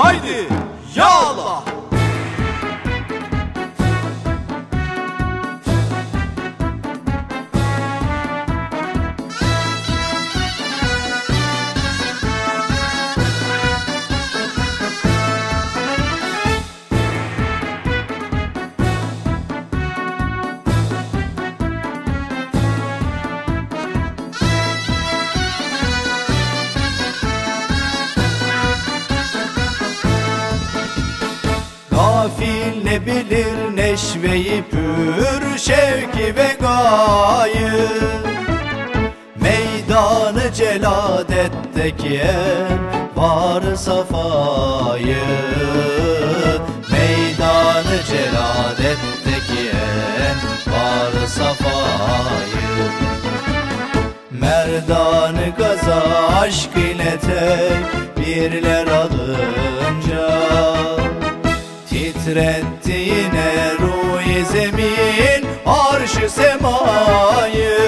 Haydi ya Allah Gafil ne bilir neşveyi pür şevki ve gayı. Meydanı celadetteki en var safayı. Meydanı celadetteki en var safayı. Merdanı gaza aşk ile tek birler alınca Titretti yine ruhi zemin arşı semayı.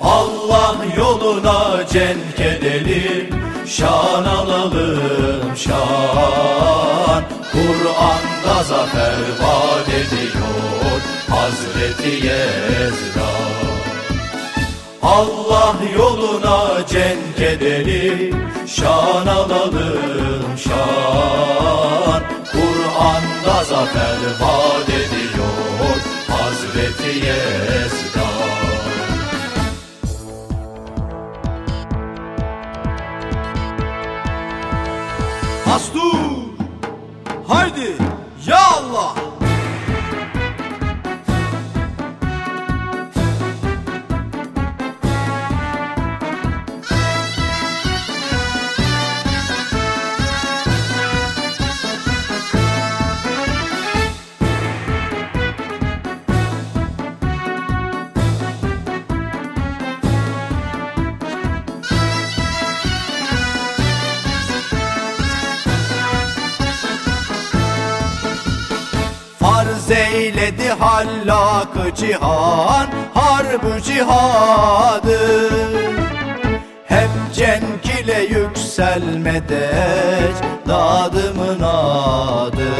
Allah yoluna cenk edelim Şan alalım şan. Kur'an'da zafer vaat ediyor Hazreti Yezda. Allah yoluna cenk edelim Şan alalım şan Kur'an'da zafer vaat ediyor Hazreti Yezda Hastur Haydi Farz eyledi hallakı cihan Harbu cihadı. Hep cenk ile yükselmede Dadımın adı.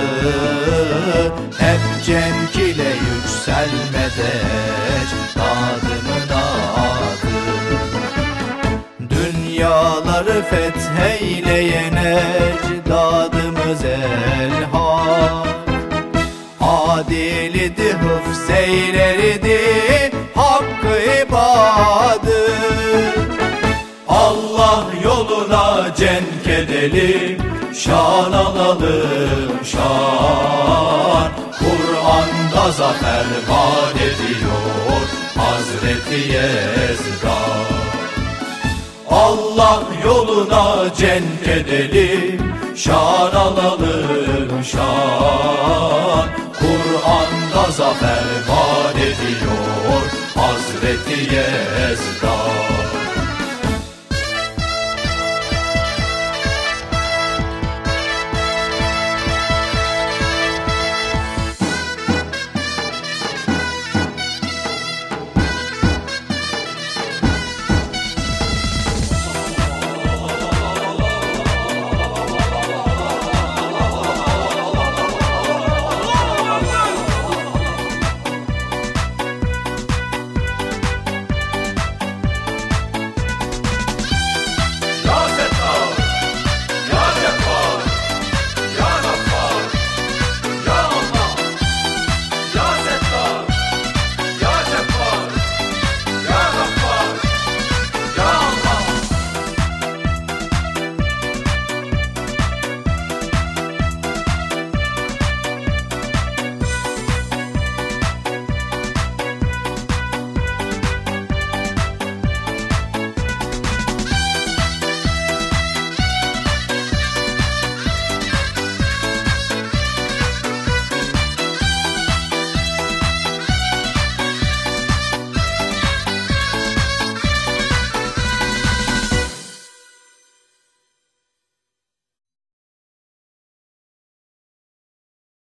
Hep cenk ile yükselmede Dadımın adı. Dünyaları fetheyleyene ecdadımız elhak Hıfzeyleridi hakkı ibadı. Allah yoluna cenk edelim Şan alalım şan. Kur'an'da zafer vaat ediyor Hazreti Yezda Allah yoluna cenk edelim Şan alalım şan zafer vaat ediyor Hazreti Yezda